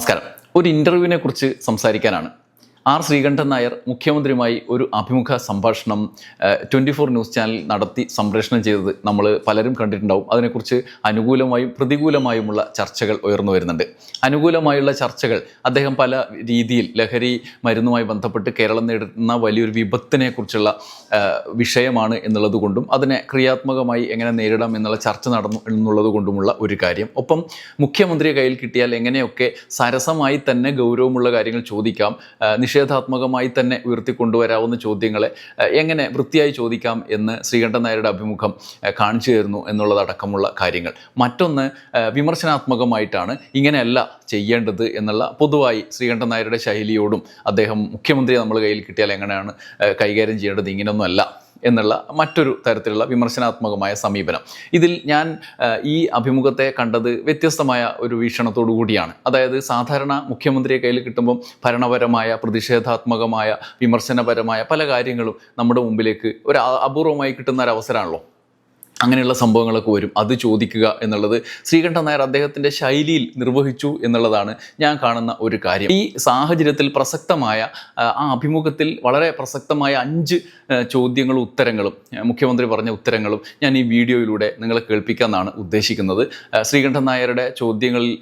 നമസ്കാരം. ഒരു ഇന്റർവ്യൂവിനെ കുറിച്ച് സംസാരിക്കാനാണ്. ആർ ശ്രീകണ്ഠൻ നായർ മുഖ്യമന്ത്രിയുമായി ഒരു അഭിമുഖ സംഭാഷണം ട്വന്റി ഫോർ ന്യൂസ് ചാനൽ നടത്തി സംപ്രേഷണം ചെയ്തത് നമ്മൾ പലരും കണ്ടിട്ടുണ്ടാവും. അതിനെക്കുറിച്ച് അനുകൂലമായും പ്രതികൂലമായുമുള്ള ചർച്ചകൾ ഉയർന്നു വരുന്നുണ്ട്. അനുകൂലമായുള്ള ചർച്ചകൾ അദ്ദേഹം പല രീതിയിൽ ലഹരി മരുന്നുമായി ബന്ധപ്പെട്ട് കേരളം നേരിടുന്ന വലിയൊരു വിപത്തിനെക്കുറിച്ചുള്ള വിഷയമാണ് എന്നുള്ളതുകൊണ്ടും അതിനെ ക്രിയാത്മകമായി എങ്ങനെ നേരിടാം എന്നുള്ള ചർച്ച നടന്നു എന്നുള്ളതുകൊണ്ടുമുള്ള ഒരു കാര്യം. ഒപ്പം മുഖ്യമന്ത്രിയെ കയ്യിൽ കിട്ടിയാൽ എങ്ങനെയൊക്കെ സരസമായി തന്നെ ഗൗരവമുള്ള കാര്യങ്ങൾ ചോദിക്കാം നിഷേധാത്മകമായി തന്നെ ഉയർത്തിക്കൊണ്ടുവരാവുന്ന ചോദ്യങ്ങളെ എങ്ങനെ വൃത്തിയായി ചോദിക്കാം എന്ന് ശ്രീകണ്ഠൻ നായരുടെ അഭിമുഖം കാണിച്ചു തരുന്നു എന്നുള്ളതടക്കമുള്ള കാര്യങ്ങൾ. മറ്റൊന്ന് വിമർശനാത്മകമായിട്ടാണ് ഇങ്ങനെയല്ല ചെയ്യേണ്ടത് എന്നുള്ള പൊതുവായി ശ്രീകണ്ഠൻ നായരുടെ ശൈലിയോടും അദ്ദേഹം മുഖ്യമന്ത്രി നമ്മൾ കയ്യിൽ കിട്ടിയാൽ എങ്ങനെയാണ് കൈകാര്യം ചെയ്യേണ്ടത്? ഇങ്ങനെയൊന്നുമല്ല. എന്നുള്ള മറ്റൊരു തരത്തിലുള്ള വിമർശനാത്മകമായ സമീപനം. ഇതിൽ ഞാൻ ഈ അഭിമുഖത്തെ കണ്ടത് വ്യത്യസ്തമായ ഒരു വീക്ഷണത്തോടു കൂടിയാണ്. അതായത് സാധാരണ മുഖ്യമന്ത്രിയെ കയ്യിൽ കിട്ടുമ്പം ഭരണപരമായ പ്രതിഷേധാത്മകമായ വിമർശനപരമായ പല കാര്യങ്ങളും നമ്മുടെ മുമ്പിലേക്ക് ഒരു അപൂർവമായി കിട്ടുന്ന ഒരു അവസരമാണല്ലോ. അങ്ങനെയുള്ള സംഭവങ്ങളൊക്കെ വരും. അത് ചോദിക്കുക എന്നുള്ളത് ശ്രീകണ്ഠൻ നായർ അദ്ദേഹത്തിന്റെ ശൈലിയിൽ നിർവഹിച്ചു എന്നുള്ളതാണ് ഞാൻ കാണുന്ന ഒരു കാര്യം. ഈ സാഹചര്യത്തിൽ പ്രസക്തമായ ആ, അഭിമുഖത്തിൽ വളരെ പ്രസക്തമായ അഞ്ച് ചോദ്യങ്ങളും ഉത്തരങ്ങളും മുഖ്യമന്ത്രി പറഞ്ഞ ഉത്തരങ്ങളും ഞാൻ ഈ വീഡിയോയിലൂടെ നിങ്ങളെ കേൾപ്പിക്കാമെന്നാണ് ഉദ്ദേശിക്കുന്നത്. ശ്രീകണ്ഠൻ നായരുടെ ചോദ്യങ്ങളിൽ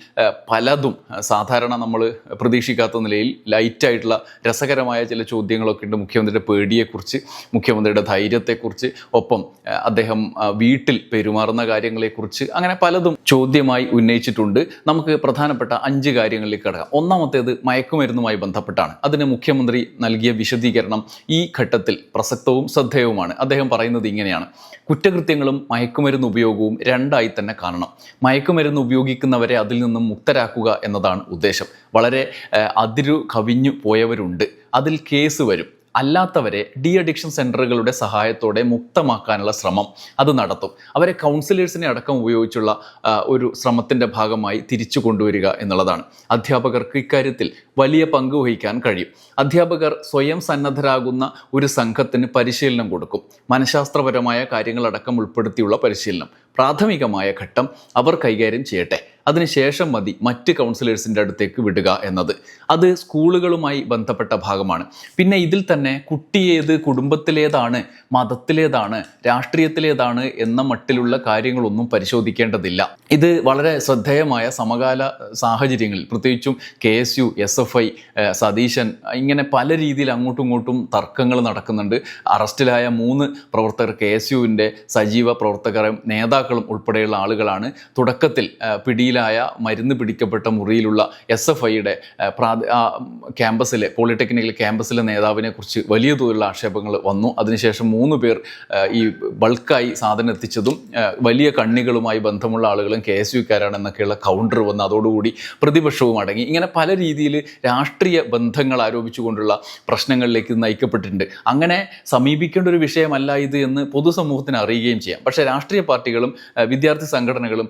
പലതും സാധാരണ നമ്മൾ പ്രതീക്ഷിക്കാത്ത നിലയിൽ ലൈറ്റായിട്ടുള്ള രസകരമായ ചില ചോദ്യങ്ങളൊക്കെ ഉണ്ട്. മുഖ്യമന്ത്രിയുടെ പേടിയെക്കുറിച്ച് മുഖ്യമന്ത്രിയുടെ ധൈര്യത്തെക്കുറിച്ച് ഒപ്പം അദ്ദേഹം ആ, വീട്ടിൽ പെരുമാറുന്ന കാര്യങ്ങളെക്കുറിച്ച് അങ്ങനെ പലതും ചോദ്യമായി ഉന്നയിച്ചിട്ടുണ്ട്. നമുക്ക് പ്രധാനപ്പെട്ട അഞ്ച് കാര്യങ്ങളിലേക്ക് കടക്കാം. ഒന്നാമത്തേത് മയക്കുമരുന്നുമായി ബന്ധപ്പെട്ടാണ്. അതിന് മുഖ്യമന്ത്രി നൽകിയ വിശദീകരണം ഈ ഘട്ടത്തിൽ പ്രസക്തവും ശ്രദ്ധേയവുമാണ്. അദ്ദേഹം പറയുന്നത് ഇങ്ങനെയാണ്. കുറ്റകൃത്യങ്ങളും മയക്കുമരുന്ന് ഉപയോഗവും രണ്ടായി തന്നെ കാണണം. മയക്കുമരുന്ന് ഉപയോഗിക്കുന്നവരെ അതിൽ നിന്നും മുക്തരാക്കുക എന്നതാണ് ഉദ്ദേശം. വളരെ അതിരു കവിഞ്ഞു പോയവരുണ്ട്. അതിൽ കേസ് വരും. അല്ലാത്തവരെ ഡി അഡിക്ഷൻ സെന്ററുകളുടെ സഹായത്തോടെ മുക്തമാക്കാനുള്ള ശ്രമം അത് നടത്തും. അവരെ കൗൺസിലേഴ്സിനെ അടക്കം ഉപയോഗിച്ചുള്ള ഒരു ശ്രമത്തിന്റെ ഭാഗമായി തിരിച്ചു കൊണ്ടുവരിക എന്നുള്ളതാണ്. അധ്യാപകർക്ക് ഇക്കാര്യത്തിൽ വലിയ പങ്ക് വഹിക്കാൻ കഴിയും. അധ്യാപകർ സ്വയം സന്നദ്ധരാകുന്ന ഒരു സംഘത്തിന് പരിശീലനം കൊടുക്കും. മനഃശാസ്ത്രപരമായ കാര്യങ്ങളടക്കം ഉൾപ്പെടുത്തിയുള്ള പരിശീലനം. പ്രാഥമികമായ ഘട്ടം അവർ കൈകാര്യം ചെയ്യട്ടെ. അതിനുശേഷം മതി മറ്റ് കൗൺസിലേഴ്സിന്റെ അടുത്തേക്ക് വിടുക എന്നത്. അത് സ്കൂളുകളുമായി ബന്ധപ്പെട്ട ഭാഗമാണ്. പിന്നെ ഇതിൽ തന്നെ കുട്ടിയേത് കുടുംബത്തിലേതാണ് മതത്തിലേതാണ് രാഷ്ട്രീയത്തിലേതാണ് എന്ന മട്ടിലുള്ള കാര്യങ്ങളൊന്നും പരിശോധിക്കേണ്ടതില്ല. ഇത് വളരെ ശ്രദ്ധേയമായ സമകാല സാഹചര്യങ്ങളിൽ പ്രത്യേകിച്ചും K S U S F I Satheesan ഇങ്ങനെ പല രീതിയിൽ അങ്ങോട്ടും ഇങ്ങോട്ടും തർക്കങ്ങൾ നടക്കുന്നുണ്ട്. അറസ്റ്റിലായ മൂന്ന് പ്രവർത്തകർ കെ എസ് യുവിന്റെ സജീവ പ്രവർത്തകരും നേതാക്കളും ഉൾപ്പെടെയുള്ള ആളുകളാണ്. തുടക്കത്തിൽ ആ, പിടിയിലായ മരുന്ന് പിടിക്കപ്പെട്ട മുറിയിലുള്ള എസ് എഫ് ഐയുടെ ക്യാമ്പസിലെ പോളിടെക്നിക്കൽ ക്യാമ്പസിലെ നേതാവിനെ കുറിച്ച് വലിയ തോതിലുള്ള ആക്ഷേപങ്ങൾ വന്നു. അതിനുശേഷം മൂന്ന് പേർ ഈ ബൾക്കായി സാധനം എത്തിച്ചതും വലിയ കണ്ണികളുമായി ബന്ധമുള്ള ആളുകളും കെ എസ് യുക്കാരാണെന്നൊക്കെയുള്ള കൗണ്ടർ വന്ന് അതോടുകൂടി പ്രതിപക്ഷവും അടങ്ങി. ഇങ്ങനെ പല രീതിയിൽ രാഷ്ട്രീയ ബന്ധങ്ങൾ ആരോപിച്ചുകൊണ്ടുള്ള പ്രശ്നങ്ങളിലേക്ക് നയിക്കപ്പെട്ടിട്ടുണ്ട്. അങ്ങനെ സമീപിക്കേണ്ട ഒരു വിഷയമല്ല ഇത് എന്ന് പൊതുസമൂഹത്തിന് അറിയുകയും ചെയ്യാം. പക്ഷേ രാഷ്ട്രീയ പാർട്ടികളും വിദ്യാർത്ഥി സംഘടനകളും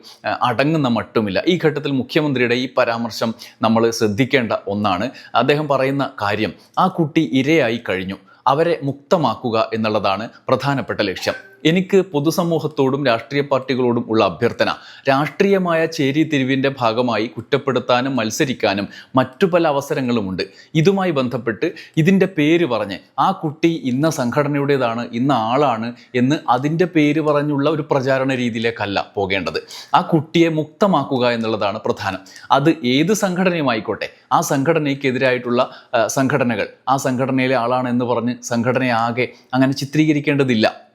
അടങ്ങുന്ന മട്ടുമില്ല. ഈ ഘട്ടത്തിൽ മുഖ്യമന്ത്രിയുടെ ഈ പരാമർശം നമ്മൾ ശ്രദ്ധിക്കേണ്ട ഒന്നാണ്. അദ്ദേഹം പറയുന്ന കാര്യം ആ കുട്ടി ഇരയായി കഴിഞ്ഞു. അവരെ മുക്തമാക്കുക എന്നുള്ളതാണ് പ്രധാനപ്പെട്ട ലക്ഷ്യം. എനിക്ക് പൊതുസമൂഹത്തോടും രാഷ്ട്രീയ പാർട്ടികളോടും ഉള്ള അഭ്യർത്ഥന. രാഷ്ട്രീയമായ ചേരിതിരിവിന്റെ ഭാഗമായി കുറ്റപ്പെടുത്താനും മത്സരിക്കാനും മറ്റു പല അവസരങ്ങളുമുണ്ട്. ഇതുമായി ബന്ധപ്പെട്ട് ഇതിന്റെ പേര് പറഞ്ഞ് ആ കുട്ടി ഇന്ന സംഘടനയുടേതാണ് ഇന്ന ആളാണ് എന്ന് അതിന്റെ പേര് പറഞ്ഞുള്ള ഒരു പ്രചാരണ രീതിയിലേക്കല്ല പോകേണ്ടത്. ആ കുട്ടിയെ മുക്തമാക്കുക എന്നുള്ളതാണ് പ്രധാനം. അത് ഏത് സംഘടനയുമായിക്കോട്ടെ ആ സംഘടനയ്ക്കെതിരായിട്ടുള്ള സംഘടനകൾ ആ സംഘടനയിലെ ആളാണെന്ന് പറഞ്ഞ് സംഘടനയാകെ അങ്ങനെ ചിത്രീകരിക്കേണ്ടതില്ല.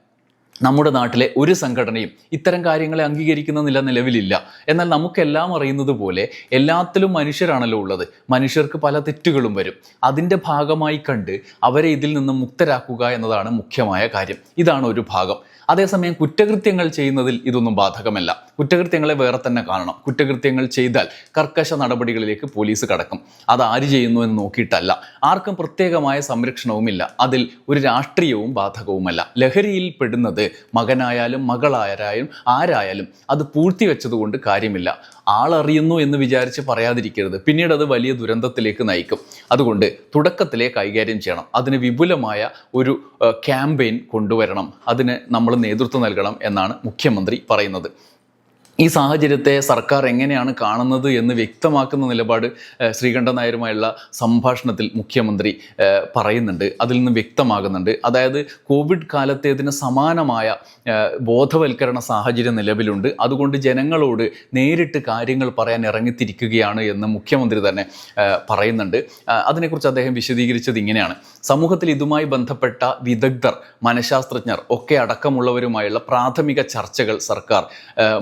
നമ്മുടെ നാട്ടിലെ ഒരു സംഘടനയും ഇത്തരം കാര്യങ്ങളെ അംഗീകരിക്കുന്ന നില നിലവിലില്ല. എന്നാൽ നമുക്കെല്ലാം അറിയുന്നത് പോലെ എല്ലാത്തിലും മനുഷ്യരാണല്ലോ ഉള്ളത്. മനുഷ്യർക്ക് പല തെറ്റുകളും വരും. അതിന്റെ ഭാഗമായി കണ്ട് അവരെ ഇതിൽ നിന്ന് മുക്തരാക്കുക എന്നതാണ് മുഖ്യമായ കാര്യം. ഇതാണ് ഒരു ഭാഗം. അതേസമയം കുറ്റകൃത്യങ്ങൾ ചെയ്യുന്നതിൽ ഇതൊന്നും ബാധകമല്ല. കുറ്റകൃത്യങ്ങളെ വേറെ തന്നെ കാണണം. കുറ്റകൃത്യങ്ങൾ ചെയ്താൽ കർക്കശ നടപടികളിലേക്ക് പോലീസ് കടക്കും. അത് ആര് ചെയ്യുന്നു എന്ന് നോക്കിയിട്ടല്ല. ആർക്കും പ്രത്യേകമായ സംരക്ഷണവുമില്ല. അതിൽ ഒരു രാഷ്ട്രീയവും ബാധകവുമല്ല. ലഹരിയിൽ പെടുന്നത് മകനായാലും മകളായാലും ആരായാലും അത് പൂഴ്ത്തിവെച്ചതുകൊണ്ട് കാര്യമില്ല. ആളറിയുന്നു എന്ന് വിചാരിച്ച് പറയാതിരിക്കരുത്. പിന്നീട് അത് വലിയ ദുരന്തത്തിലേക്ക് നയിക്കും. അതുകൊണ്ട് തുടക്കത്തിലേ കൈകാര്യം ചെയ്യണം. അതിന് വിപുലമായ ഒരു ക്യാമ്പയിൻ കൊണ്ടുവരണം. അതിന് നമ്മൾ നേതൃത്വം നൽകണം എന്നാണ് മുഖ്യമന്ത്രി പറയുന്നത്. ഈ സാഹചര്യത്തെ സർക്കാർ എങ്ങനെയാണ് കാണുന്നത് എന്ന് വ്യക്തമാക്കുന്ന നിലപാട് ശ്രീകണ്ഠൻ നായരുമായുള്ള സംഭാഷണത്തിൽ മുഖ്യമന്ത്രി പറയുന്നുണ്ട്. അതിൽ നിന്ന് വ്യക്തമാകുന്നുണ്ട്. അതായത് കോവിഡ് കാലത്തേതിന് സമാനമായ ബോധവൽക്കരണ സാഹചര്യം നിലവിലുണ്ട്. അതുകൊണ്ട് ജനങ്ങളോട് നേരിട്ട് കാര്യങ്ങൾ പറയാൻ ഇറങ്ങിത്തിരിക്കുകയാണ് എന്ന് മുഖ്യമന്ത്രി തന്നെ പറയുന്നുണ്ട്. അതിനെക്കുറിച്ച് അദ്ദേഹം വിശദീകരിച്ചത് ഇങ്ങനെയാണ്. സമൂഹത്തിൽ ഇതുമായി ബന്ധപ്പെട്ട വിദഗ്ധർ മനഃശാസ്ത്രജ്ഞർ ഒക്കെ അടക്കമുള്ളവരുമായുള്ള പ്രാഥമിക ചർച്ചകൾ സർക്കാർ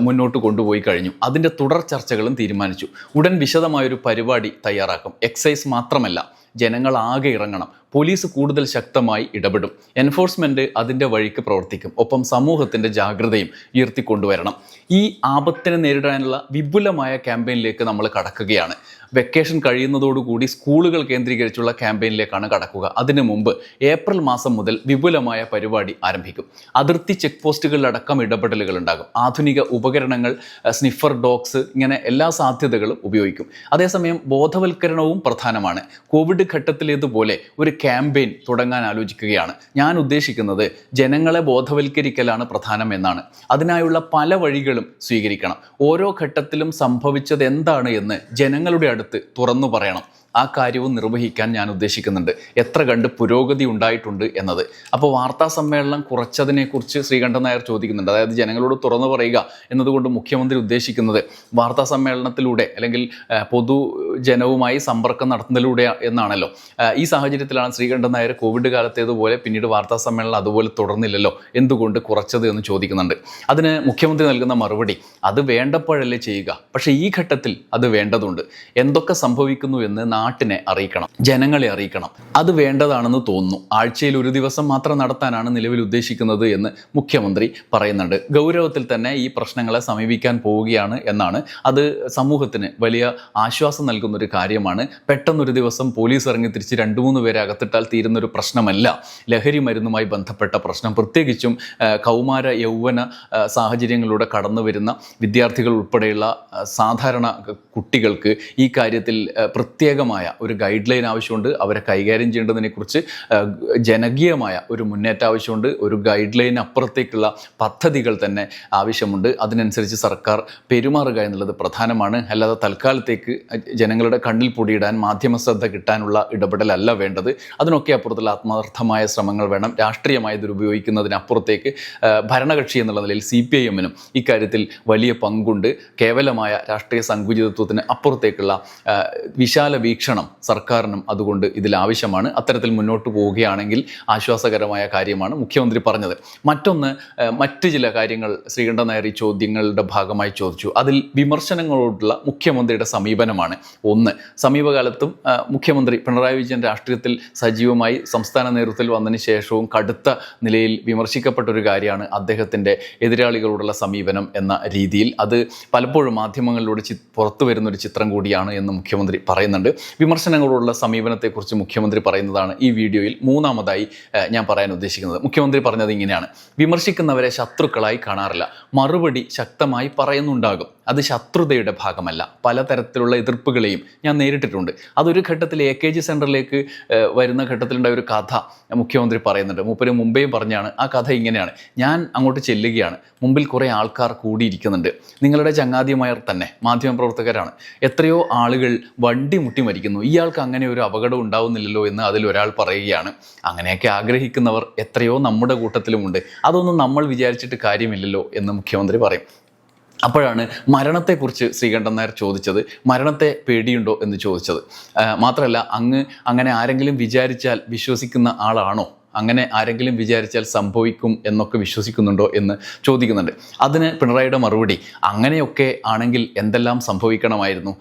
മുന്നോട്ട് കൊണ്ടുപോയി കഴിഞ്ഞു. അതിന്റെ തുടർ ചർച്ചകളും തീരുമാനിച്ചു. ഉടൻ വിശദമായൊരു പരിപാടി തയ്യാറാക്കും. എക്സൈസ് മാത്രമല്ല ജനങ്ങൾ ആകെ ഇറങ്ങണം. പോലീസ് കൂടുതൽ ശക്തമായി ഇടപെടും. എൻഫോഴ്സ്മെന്റ് അതിന്റെ വഴിക്ക് പ്രവർത്തിക്കും. ഒപ്പം സമൂഹത്തിന്റെ ജാഗ്രതയും ഉയർത്തിക്കൊണ്ടുവരണം. ഈ ആപത്തിനെ നേരിടാനുള്ള വിപുലമായ ക്യാമ്പയിനിലേക്ക് നമ്മൾ കടക്കുകയാണ്. വെക്കേഷൻ കഴിയുന്നതോടുകൂടി സ്കൂളുകൾ കേന്ദ്രീകരിച്ചുള്ള ക്യാമ്പയിനിലേക്കാണ് കടക്കുക. അതിനു മുമ്പ് ഏപ്രിൽ മാസം മുതൽ വിപുലമായ പരിപാടി ആരംഭിക്കും. അതിർത്തി ചെക്ക് പോസ്റ്റുകളിലടക്കം ഇടപെടലുകൾ ഉണ്ടാകും. ആധുനിക ഉപകരണങ്ങൾ സ്നിഫർ ഡോഗ്സ് ഇങ്ങനെ എല്ലാ സാധ്യതകളും ഉപയോഗിക്കും. അതേസമയം ബോധവൽക്കരണവും പ്രധാനമാണ്. കോവിഡ് ഘട്ടത്തിലേതുപോലെ ഒരു ക്യാമ്പയിൻ തുടങ്ങാൻ ആലോചിക്കുകയാണ്. ഞാൻ ഉദ്ദേശിക്കുന്നത് ജനങ്ങളെ ബോധവൽക്കരിക്കലാണ് പ്രധാനം എന്നാണ്. അതിനായുള്ള പല വഴികളും സ്വീകരിക്കണം. ഓരോ ഘട്ടത്തിലും സംഭവിച്ചത് എന്താണ് എന്ന് ജനങ്ങളുടെ അടുത്ത് തുറന്നു പറയണം. ആ കാര്യവും നിർവഹിക്കാൻ ഞാൻ ഉദ്ദേശിക്കുന്നുണ്ട്. എത്ര കണ്ട് പുരോഗതി ഉണ്ടായിട്ടുണ്ട് എന്നത്. അപ്പോൾ വാർത്താ സമ്മേളനം കുറച്ചതിനെക്കുറിച്ച് ശ്രീകണ്ഠൻ നായർ ചോദിക്കുന്നുണ്ട്. അതായത് ജനങ്ങളോട് തുറന്നു പറയുക എന്നതുകൊണ്ട് മുഖ്യമന്ത്രി ഉദ്ദേശിക്കുന്നത് വാർത്താ സമ്മേളനത്തിലൂടെ അല്ലെങ്കിൽ പൊതുജനവുമായി സമ്പർക്കം നടത്തുന്നതിലൂടെ എന്നാണല്ലോ. ഈ സാഹചര്യത്തിലാണ് ശ്രീകണ്ഠൻ നായർ കോവിഡ് കാലത്തേതുപോലെ പിന്നീട് വാർത്താ സമ്മേളനം അതുപോലെ തുടർന്നില്ലല്ലോ എന്തുകൊണ്ട് കുറച്ചത് എന്ന് ചോദിക്കുന്നുണ്ട്. അതിന് മുഖ്യമന്ത്രി നൽകുന്ന മറുപടി അത് വേണ്ടപ്പോഴല്ലേ ചെയ്യുക. പക്ഷേ ഈ ഘട്ടത്തിൽ അത് വേണ്ടതുണ്ട്. എന്തൊക്കെ സംഭവിക്കുന്നു എന്ന് നാട്ടിനെ അറിയിക്കണം ജനങ്ങളെ അറിയിക്കണം. അത് വേണ്ടതാണെന്ന് തോന്നുന്നു. ആഴ്ചയിൽ ഒരു ദിവസം മാത്രം നടത്താനാണ് നിലവിൽ ഉദ്ദേശിക്കുന്നത് എന്ന് മുഖ്യമന്ത്രി പറയുന്നുണ്ട്. ഗൗരവത്തിൽ തന്നെ ഈ പ്രശ്നങ്ങളെ സമീപിക്കാൻ പോവുകയാണ് എന്നാണ്. അത് സമൂഹത്തിന് വലിയ ആശ്വാസം നൽകുന്ന ഒരു കാര്യമാണ്. പെട്ടെന്നൊരു ദിവസം പോലീസ് ഇറങ്ങി തിരിച്ച് രണ്ട് മൂന്ന് പേരെ അകത്തിട്ടാൽ തീരുന്ന ഒരു പ്രശ്നമല്ല. ലഹരി മരുന്നുമായി ബന്ധപ്പെട്ട പ്രശ്നം. പ്രത്യേകിച്ചും കൗമാര യൗവന സാഹചര്യങ്ങളിലൂടെ കടന്നു വരുന്ന വിദ്യാർത്ഥികൾ ഉൾപ്പെടെയുള്ള സാധാരണ കുട്ടികൾക്ക് ഈ കാര്യത്തിൽ ആ, പ്രത്യേകമായ ഒരു ഗൈഡ് ലൈൻ ആവശ്യമുണ്ട്. അവരെ കൈകാര്യം ചെയ്യേണ്ടതിനെക്കുറിച്ച് ജനകീയമായ ഒരു മുന്നേറ്റം ആവശ്യമുണ്ട്. ഒരു ഗൈഡ് ലൈൻ അപ്പുറത്തേക്കുള്ള പദ്ധതികൾ തന്നെ ആവശ്യമുണ്ട്. അതിനനുസരിച്ച് സർക്കാർ പെരുമാറുക എന്നുള്ളത് പ്രധാനമാണ്. അല്ലാതെ തൽക്കാലത്തേക്ക് ജനങ്ങളുടെ കണ്ണിൽ പൊടിയിടാൻ മാധ്യമ ശ്രദ്ധ കിട്ടാനുള്ള ഇടപെടലല്ല വേണ്ടത്. അതിനൊക്കെ അപ്പുറത്തുള്ള ആത്മാർത്ഥമായ ശ്രമങ്ങൾ വേണം. രാഷ്ട്രീയമായി ദുരുപയോഗിക്കുന്നതിനപ്പുറത്തേക്ക് ഭരണകക്ഷി എന്നുള്ള നിലയിൽ സി പി ഐ എമ്മിനും ഇക്കാര്യത്തിൽ വലിയ പങ്കുണ്ട്. കേവലമായ രാഷ്ട്രീയ സങ്കുചിതത്വത്തിന് അപ്പുറത്തേക്കുള്ള വിശാല വിശാല വീക്ഷണം സർക്കാരിനും അതുകൊണ്ട് ഇതിൽ ആവശ്യമാണ് അത്തരത്തിൽ മുന്നോട്ട് പോവുകയാണെങ്കിൽ ആശ്വാസകരമായ കാര്യമാണ് മുഖ്യമന്ത്രി പറഞ്ഞത്. മറ്റൊന്ന് മറ്റ് ചില കാര്യങ്ങൾ ശ്രീകണ്ഠൻ നായർ ഈ ചോദ്യങ്ങളുടെ ഭാഗമായി ചോദിച്ചു. അതിൽ വിമർശനങ്ങളോടുള്ള മുഖ്യമന്ത്രിയുടെ സമീപനമാണ്. ഒന്ന് സമീപകാലത്തും മുഖ്യമന്ത്രി പിണറായി വിജയൻ രാഷ്ട്രീയത്തിൽ സജീവമായി സംസ്ഥാന നേതൃത്വത്തിൽ വന്നതിന് ശേഷവും കടുത്ത നിലയിൽ വിമർശിക്കപ്പെട്ട ഒരു കാര്യമാണ് അദ്ദേഹത്തിന്റെ എതിരാളികളോടുള്ള സമീപനം എന്ന രീതിയിൽ. അത് പലപ്പോഴും മാധ്യമങ്ങളിലൂടെ പുറത്തു വരുന്നൊരു ചിത്രം കൂടിയാണ് എന്ന് മുഖ്യമന്ത്രി പറയുന്നുണ്ട്. വിമർശനങ്ങളോടുള്ള സമീപനത്തെക്കുറിച്ച് മുഖ്യമന്ത്രി പറയുന്നതാണ് ഈ വീഡിയോയിൽ മൂന്നാമതായി ഞാൻ പറയാൻ ഉദ്ദേശിക്കുന്നത്. മുഖ്യമന്ത്രി പറഞ്ഞത് ഇങ്ങനെയാണ്. വിമർശിക്കുന്നവരെ ശത്രുക്കളായി കാണാറില്ല. മറുപടി ശക്തമായി പറയുന്നുണ്ടാകും. അത് ശത്രുതയുടെ ഭാഗമല്ല. പലതരത്തിലുള്ള എതിർപ്പുകളെയും ഞാൻ നേരിട്ടിട്ടുണ്ട്. അതൊരു ഘട്ടത്തിൽ എ കെ ജി സെന്ററിലേക്ക് വരുന്ന ഘട്ടത്തിലുണ്ടായ ഒരു കഥ മുഖ്യമന്ത്രി പറയുന്നുണ്ട്. മൂപ്പര് മുമ്പേയും പറഞ്ഞാണ് ആ കഥ ഇങ്ങനെയാണ്. ഞാൻ അങ്ങോട്ട് ചെല്ലുകയാണ്. മുമ്പിൽ കുറേ ആൾക്കാർ കൂടിയിരിക്കുന്നുണ്ട്. നിങ്ങളുടെ ചങ്ങാതിമായർ തന്നെ മാധ്യമപ്രവർത്തകരാണ്. എത്രയോ ആളുകൾ വണ്ടി മുട്ടി മരിക്കുന്നു ഇയാൾക്ക് അങ്ങനെ ഒരു അപകടം ഉണ്ടാവുന്നില്ലല്ലോ എന്ന് അതിൽ ഒരാൾ പറയുകയാണ്. അങ്ങനെയൊക്കെ ആഗ്രഹിക്കുന്നവർ എത്രയോ നമ്മുടെ കൂട്ടത്തിലുമുണ്ട്. അതൊന്നും നമ്മൾ വിചാരിച്ചിട്ട് കാര്യമില്ലല്ലോ എന്ന് മുഖ്യമന്ത്രി പറയും. അപ്പോഴാണ് മരണത്തെക്കുറിച്ച് ശ്രീകണ്ഠൻ നായർ ചോദിച്ചത്. മരണത്തെ പേടിയുണ്ടോ എന്ന് ചോദിച്ചത്. മാത്രമല്ല അങ്ങ് അങ്ങനെ ആരെങ്കിലും വിചാരിച്ചാൽ വിശ്വസിക്കുന്ന ആളാണോ? അങ്ങനെ ആരെങ്കിലും വിചാരിച്ചാൽ സംഭവിക്കും എന്നൊക്കെ വിശ്വസിക്കുന്നുണ്ടോ എന്ന് ചോദിക്കുന്നുണ്ട്. അതിന് പിണറായിയുടെ മറുപടി അങ്ങനെയൊക്കെ ആണെങ്കിൽ എന്തെല്ലാം സംഭവിക്കണമായിരുന്നു?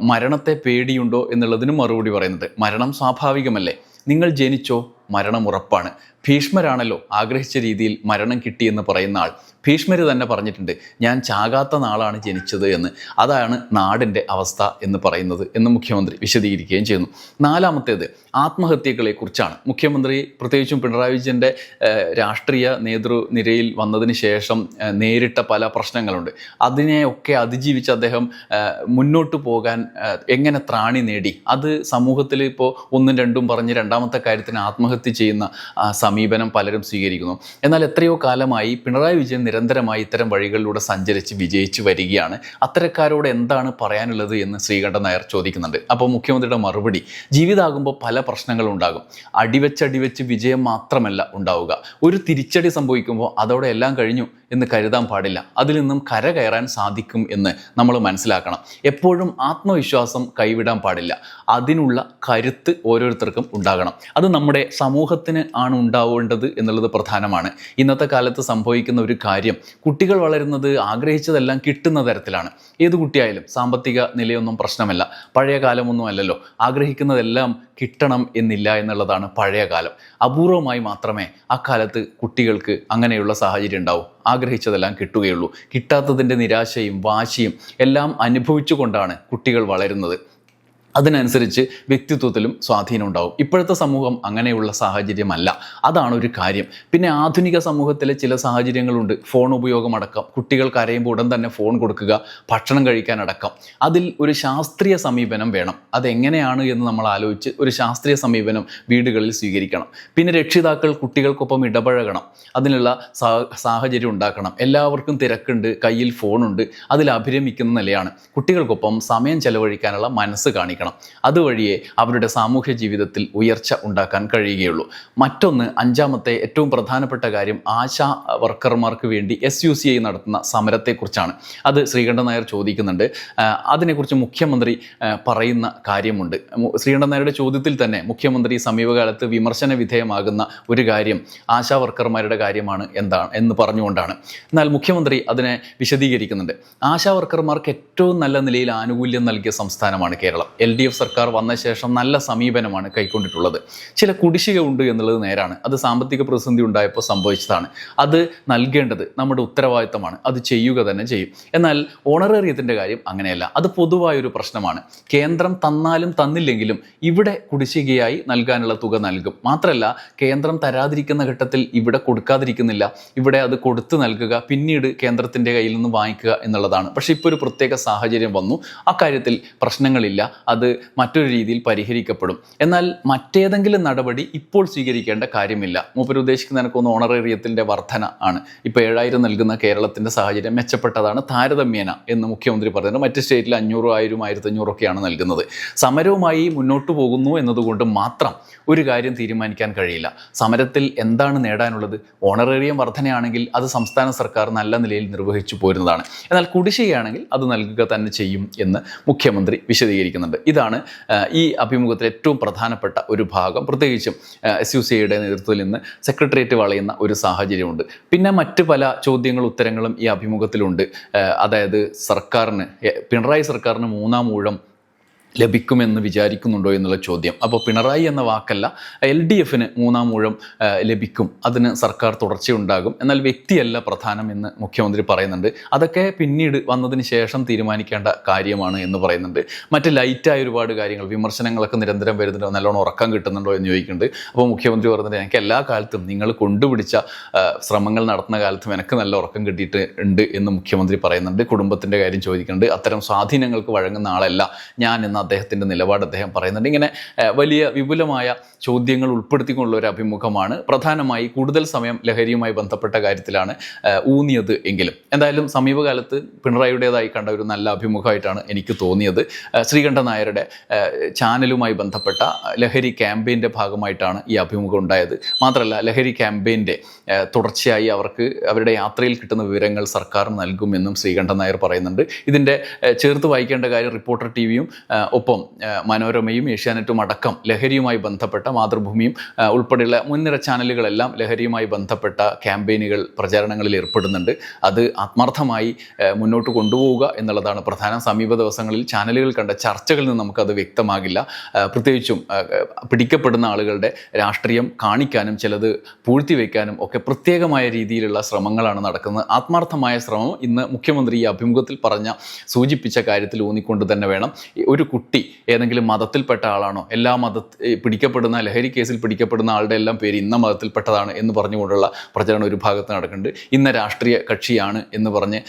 മരണത്തെ പേടിയുണ്ടോ എന്നുള്ളതിനും മറുപടി പറയുന്നുണ്ട്. മരണം സ്വാഭാവികമല്ലേ? നിങ്ങൾ ജനിച്ചോ? മരണം ഉറപ്പാണ്. ഭീഷ്മരാണല്ലോ ആഗ്രഹിച്ച രീതിയിൽ മരണം കിട്ടിയെന്ന് പറയുന്ന ആൾ. ഭീഷ്മർ തന്നെ പറഞ്ഞിട്ടുണ്ട് ഞാൻ ചാകാത്ത നാളാണ് ജനിച്ചത് എന്ന്. അതാണ് നാടിന്റെ അവസ്ഥ എന്ന് പറയുന്നത് എന്ന് മുഖ്യമന്ത്രി വിശദീകരിക്കുകയും ചെയ്യുന്നു. നാലാമത്തേത് ആത്മഹത്യകളെക്കുറിച്ചാണ്. മുഖ്യമന്ത്രി പ്രത്യേകിച്ചും പിണറായി വിജയന്റെ രാഷ്ട്രീയ നേതൃനിരയിൽ വന്നതിന് ശേഷം നേരിട്ട പല പ്രശ്നങ്ങളുണ്ട്. അതിനെയൊക്കെ അതിജീവിച്ച് അദ്ദേഹം മുന്നോട്ട് പോകാൻ എങ്ങനെ ത്രാണി നേടി? അത് സമൂഹത്തിൽ ഇപ്പോൾ ഒന്നും രണ്ടും പറഞ്ഞ് രണ്ടാമത്തെ കാര്യത്തിന് ആത്മഹത്യ ചെയ്യുന്ന ആ, സമീപനം പലരും സ്വീകരിക്കുന്നു. എന്നാൽ എത്രയോ കാലമായി പിണറായി വിജയൻ നിരന്തരമായി ഇത്തരം വഴികളിലൂടെ സഞ്ചരിച്ച് വിജയിച്ചു വരികയാണ്. അത്തരക്കാരോട് എന്താണ് പറയാനുള്ളത് എന്ന് ശ്രീകണ്ഠൻ നായർ ചോദിക്കുന്നുണ്ട്. അപ്പോൾ മുഖ്യമന്ത്രിയുടെ മറുപടി ജീവിതാകുമ്പോൾ പല പ്രശ്നങ്ങളും ഉണ്ടാകും. അടിവെച്ചടിവെച്ച് അടിവെച്ച് വിജയം മാത്രമല്ല ഉണ്ടാവുക. ഒരു തിരിച്ചടി സംഭവിക്കുമ്പോൾ അതോടെ എല്ലാം കഴിഞ്ഞു എന്ന് കരുതാൻ പാടില്ല. അതിൽ നിന്നും കര കയറാൻ സാധിക്കും എന്ന് നമ്മൾ മനസ്സിലാക്കണം. എപ്പോഴും ആത്മവിശ്വാസം കൈവിടാൻ പാടില്ല. അതിനുള്ള കരുത്ത് ഓരോരുത്തർക്കും ഉണ്ടാകണം. അത് നമ്മുടെ സമൂഹത്തിന് ആണ് ഉണ്ടാവേണ്ടത് എന്നുള്ളത് പ്രധാനമാണ്. ഇന്നത്തെ കാലത്ത് സംഭവിക്കുന്ന ഒരു കാര്യം കുട്ടികൾ വളരുന്നത് ആഗ്രഹിച്ചതെല്ലാം കിട്ടുന്ന തരത്തിലാണ്. ഏത് കുട്ടിയായാലും സാമ്പത്തിക നിലയൊന്നും പ്രശ്നമല്ല. പഴയ കാലമൊന്നും അല്ലല്ലോ. ആഗ്രഹിക്കുന്നതെല്ലാം കിട്ടണം എന്നില്ല എന്നുള്ളതാണ് പഴയ കാലം. അപൂർവമായി മാത്രമേ അക്കാലത്ത് കുട്ടികൾക്ക് അങ്ങനെയുള്ള സാഹചര്യം ഉണ്ടാവൂ. ആഗ്രഹിച്ചതെല്ലാം കിട്ടുകയുള്ളൂ. കിട്ടാത്തതിന്റെ നിരാശയും വാശിയും എല്ലാം അനുഭവിച്ചുകൊണ്ടാണ് കുട്ടികൾ വളരുന്നത്. അതിനനുസരിച്ച് വ്യക്തിത്വത്തിലും സ്വാധീനം ഉണ്ടാവും. ഇപ്പോഴത്തെ സമൂഹം അങ്ങനെയുള്ള സാഹചര്യമല്ല. അതാണ് ഒരു കാര്യം. പിന്നെ ആധുനിക സമൂഹത്തിലെ ചില സാഹചര്യങ്ങളുണ്ട്. ഫോൺ ഉപയോഗം അടക്കം കുട്ടികൾ കരയുമ്പോൾ ഉടൻ തന്നെ ഫോൺ കൊടുക്കുക ഭക്ഷണം കഴിക്കാൻ അടക്കം അതിൽ ഒരു ശാസ്ത്രീയ സമീപനം വേണം. അതെങ്ങനെയാണ് എന്ന് നമ്മൾ ആലോചിച്ച് ഒരു ശാസ്ത്രീയ സമീപനം വീടുകളിൽ സ്വീകരിക്കണം. പിന്നെ രക്ഷിതാക്കൾ കുട്ടികൾക്കൊപ്പം ഇടപഴകണം. അതിനുള്ള സാഹചര്യം ഉണ്ടാക്കണം. എല്ലാവർക്കും തിരക്കുണ്ട് കയ്യിൽ ഫോണുണ്ട്. അതിൽ അഭിരമിക്കുന്ന നിലയാണ്. കുട്ടികൾക്കൊപ്പം സമയം ചെലവഴിക്കാനുള്ള മനസ്സ് കാണിക്കണം. അതുവഴിയേ അവരുടെ സാമൂഹ്യ ജീവിതത്തിൽ ഉയർച്ച ഉണ്ടാക്കാൻ കഴിയുകയുള്ളൂ. മറ്റൊന്ന് അഞ്ചാമത്തെ ഏറ്റവും പ്രധാനപ്പെട്ട കാര്യം ആശാ വർക്കർമാർക്ക് വേണ്ടി എസ് യു സി ഐ നടത്തുന്ന സമരത്തെക്കുറിച്ചാണ്. അത് ശ്രീകണ്ഠൻ നായർ ചോദിക്കുന്നുണ്ട്. അതിനെക്കുറിച്ച് മുഖ്യമന്ത്രി പറയുന്ന കാര്യമുണ്ട്. ശ്രീകണ്ഠൻ നായരുടെ ചോദ്യത്തിൽ തന്നെ മുഖ്യമന്ത്രി സമീപകാലത്ത് വിമർശന വിധേയമാകുന്ന ഒരു കാര്യം ആശാ വർക്കർമാരുടെ കാര്യമാണ് എന്താണ് എന്ന് പറഞ്ഞുകൊണ്ടാണ്. എന്നാൽ മുഖ്യമന്ത്രി അതിനെ വിശദീകരിക്കുന്നുണ്ട്. ആശാ വർക്കർമാർക്ക് ഏറ്റവും നല്ല നിലയിൽ ആനുകൂല്യം നൽകിയ സംസ്ഥാനമാണ് കേരളം. എൽ ഡി എഫ് സർക്കാർ വന്ന ശേഷം നല്ല സമീപനമാണ് കൈക്കൊണ്ടിട്ടുള്ളത്. ചില കുടിശ്ശിക ഉണ്ട് എന്നുള്ളത് നേരാണ്. അത് സാമ്പത്തിക പ്രതിസന്ധി ഉണ്ടായപ്പോൾ സംഭവിച്ചതാണ്. അത് നൽകേണ്ടത് നമ്മുടെ ഉത്തരവാദിത്തമാണ്. അത് ചെയ്യുക തന്നെ ചെയ്യും. എന്നാൽ ഓണറേറിയത്തിന്റെ കാര്യം അങ്ങനെയല്ല. അത് പൊതുവായൊരു പ്രശ്നമാണ്. കേന്ദ്രം തന്നാലും തന്നില്ലെങ്കിലും ഇവിടെ കുടിശ്ശികയായി നൽകാനുള്ള തുക നൽകും. മാത്രമല്ല കേന്ദ്രം തരാതിരിക്കുന്ന ഘട്ടത്തിൽ ഇവിടെ കൊടുക്കാതിരിക്കുന്നില്ല. ഇവിടെ അത് കൊടുത്തു നൽകുക പിന്നീട് കേന്ദ്രത്തിന്റെ കയ്യിൽ നിന്ന് വാങ്ങിക്കുക എന്നുള്ളതാണ്. പക്ഷേ ഇപ്പോൾ ഒരു പ്രത്യേക സാഹചര്യം വന്നു. അക്കാര്യത്തിൽ പ്രശ്നങ്ങളില്ല. അത് മറ്റൊരു രീതിയിൽ പരിഹരിക്കപ്പെടും. എന്നാൽ മറ്റേതെങ്കിലും നടപടി ഇപ്പോൾ സ്വീകരിക്കേണ്ട കാര്യമില്ല. മൂപ്പർ ഉദ്ദേശിക്കുന്ന എനിക്കൊന്ന് ഓണറേറിയത്തിന്റെ വർധന ആണ്. ഇപ്പോൾ ഏഴായിരം നൽകുന്ന കേരളത്തിന്റെ സാഹചര്യം മെച്ചപ്പെട്ടതാണ് താരതമ്യേന എന്ന് മുഖ്യമന്ത്രി പറഞ്ഞത് മറ്റ് സ്റ്റേറ്റിൽ അഞ്ഞൂറ് ആയിരം ആയിരത്തി അഞ്ഞൂറൊക്കെയാണ് നൽകുന്നത്. സമരവുമായി മുന്നോട്ട് പോകുന്നു എന്നതുകൊണ്ട് മാത്രം ഒരു കാര്യം തീരുമാനിക്കാൻ കഴിയില്ല. സമരത്തിൽ എന്താണ് നേടാനുള്ളത്? ഓണറേറിയം വർധനയാണെങ്കിൽ അത് സംസ്ഥാന സർക്കാർ നല്ല നിലയിൽ നിർവഹിച്ചു പോരുന്നതാണ്. എന്നാൽ കുടിശ്ശികയാണെങ്കിൽ അത് നൽകുക തന്നെ ചെയ്യും എന്ന് മുഖ്യമന്ത്രി വിശദീകരിക്കുന്നുണ്ട്. ഇതാണ് ഈ അഭിമുഖത്തിൽ ഏറ്റവും പ്രധാനപ്പെട്ട ഒരു ഭാഗം. പ്രത്യേകിച്ചും എസ് യു സിയുടെ നേതൃത്വത്തിൽ നിന്ന് സെക്രട്ടേറിയറ്റ് വളയുന്ന ഒരു സാഹചര്യമുണ്ട്. പിന്നെ മറ്റ് പല ചോദ്യങ്ങളും ഉത്തരങ്ങളും ഈ അഭിമുഖത്തിലുണ്ട്. അതായത് സർക്കാരിന് പിണറായി സർക്കാരിന് മൂന്നാം ഊഴം ലഭിക്കുമെന്ന് വിചാരിക്കുന്നുണ്ടോ എന്നുള്ള ചോദ്യം. അപ്പോൾ പിണറായി എന്ന വാക്കല്ല എൽ ഡി എഫിന് മൂന്നാം ഊഴം ലഭിക്കും. അതിന് സർക്കാർ തുടർച്ചയുണ്ടാകും. എന്നാൽ വ്യക്തിയല്ല പ്രധാനം എന്ന് മുഖ്യമന്ത്രി പറയുന്നുണ്ട്. അതൊക്കെ പിന്നീട് വന്നതിന് ശേഷം തീരുമാനിക്കേണ്ട കാര്യമാണ് എന്ന് പറയുന്നുണ്ട്. മറ്റ് ലൈറ്റായ ഒരുപാട് കാര്യങ്ങൾ വിമർശനങ്ങളൊക്കെ നിരന്തരം വരുന്നുണ്ടോ. നല്ലോണം ഉറക്കം കിട്ടുന്നുണ്ടോ എന്ന് ചോദിക്കുന്നുണ്ട്. അപ്പോൾ മുഖ്യമന്ത്രി പറഞ്ഞിട്ട് എനിക്ക് എല്ലാ കാലത്തും നിങ്ങൾ കൊണ്ടുപിടിച്ച ശ്രമങ്ങൾ നടത്തുന്ന കാലത്തും എനിക്ക് നല്ല ഉറക്കം കിട്ടിയിട്ട് ഉണ്ട് എന്ന് മുഖ്യമന്ത്രി പറയുന്നുണ്ട്. കുടുംബത്തിന്റെ കാര്യം ചോദിക്കുന്നുണ്ട്. അത്തരം സ്വാധീനങ്ങൾക്ക് വഴങ്ങുന്ന ആളല്ല ഞാൻ എന്ന അദ്ദേഹത്തിന്റെ നിലപാട് അദ്ദേഹം പറയുന്നുണ്ട്. ഇങ്ങനെ വലിയ വിപുലമായ ചോദ്യങ്ങൾ ഉൾപ്പെടുത്തിക്കൊണ്ടുള്ള ഒരു അഭിമുഖമാണ്. പ്രധാനമായി കൂടുതൽ സമയം ലഹരിയുമായി ബന്ധപ്പെട്ട കാര്യത്തിലാണ് ഊന്നിയത് എങ്കിലും. എന്തായാലും സമീപകാലത്ത് പിണറായിയുടേതായി കണ്ട ഒരു നല്ല അഭിമുഖമായിട്ടാണ് എനിക്ക് തോന്നിയത്. ശ്രീകണ്ഠ നായരുടെ ചാനലുമായി ബന്ധപ്പെട്ട ലഹരി ക്യാമ്പയിന്റെ ഭാഗമായിട്ടാണ് ഈ അഭിമുഖം ഉണ്ടായത്. മാത്രമല്ല ലഹരി ക്യാമ്പയിന്റെ തുടർച്ചയായി അവർക്ക് അവരുടെ യാത്രയിൽ കിട്ടുന്ന വിവരങ്ങൾ സർക്കാർ നൽകുമെന്നും ശ്രീകണ്ഠൻ നായർ പറയുന്നുണ്ട്. ഇതിന്റെ ചേർത്ത് വായിക്കേണ്ട കാര്യം റിപ്പോർട്ടർ ടി വിയും ഒപ്പം മനോരമയും ഏഷ്യാനെറ്റും അടക്കം ലഹരിയുമായി ബന്ധപ്പെട്ട മാതൃഭൂമിയും ഉൾപ്പെടെയുള്ള മുൻനിര ചാനലുകളെല്ലാം ലഹരിയുമായി ബന്ധപ്പെട്ട ക്യാമ്പയിനുകൾ പ്രചാരണങ്ങളിൽ ഏർപ്പെടുന്നുണ്ട്. അത് ആത്മാർത്ഥമായി മുന്നോട്ട് കൊണ്ടുപോവുക എന്നുള്ളതാണ് പ്രധാനം. സമീപ ദിവസങ്ങളിൽ ചാനലുകൾ കണ്ട ചർച്ചകളിൽ നിന്ന് നമുക്കത് വ്യക്തമാകില്ല. പ്രത്യേകിച്ചും പിടിക്കപ്പെടുന്ന ആളുകളുടെ രാഷ്ട്രീയം കാണിക്കാനും ചിലത് പൂഴ്ത്തിവെക്കാനും ഒക്കെ പ്രത്യേകമായ രീതിയിലുള്ള ശ്രമങ്ങളാണ് നടക്കുന്നത്. ആത്മാർത്ഥമായ ശ്രമം ഇന്ന് മുഖ്യമന്ത്രി ഈ അഭിമുഖത്തിൽ പറഞ്ഞ സൂചിപ്പിച്ച കാര്യത്തിൽ ഊന്നിക്കൊണ്ട് തന്നെ വേണം. ഒരു കുട്ടി ഏതെങ്കിലും മതത്തിൽപ്പെട്ട ആളാണോ? എല്ലാ മത പിടിക്കപ്പെടുന്ന ലഹരി കേസിൽ പിടിക്കപ്പെടുന്ന ആളുടെ എല്ലാം പേര് ഇന്ന മതത്തിൽപ്പെട്ടതാണ് എന്ന് പറഞ്ഞുകൊണ്ടുള്ള പ്രചരണം ഒരു ഭാഗത്ത് നടക്കുന്നുണ്ട്. ഇന്ന രാഷ്ട്രീയ കക്ഷിയാണ് എന്ന് പറഞ്ഞ്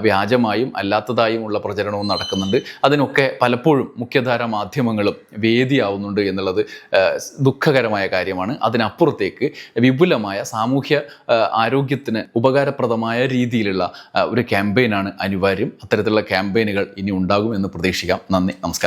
വ്യാജമായും അല്ലാത്തതായും ഉള്ള പ്രചരണവും നടക്കുന്നുണ്ട്. അതിനൊക്കെ പലപ്പോഴും മുഖ്യധാര മാധ്യമങ്ങളും വേദിയാവുന്നുണ്ട് എന്നുള്ളത് ദുഃഖകരമായ കാര്യമാണ്. അതിനപ്പുറത്തേക്ക് വിപുലമായ സാമൂഹ്യ ആരോഗ്യത്തിന് ഉപകാരപ്രദമായ രീതിയിലുള്ള ഒരു ക്യാമ്പയിനാണ് അനിവാര്യം. അത്തരത്തിലുള്ള ക്യാമ്പയിനുകൾ ഇനി ഉണ്ടാകും എന്ന് പ്രതീക്ഷിക്കാം. നന്ദി. നമസ്കാരം.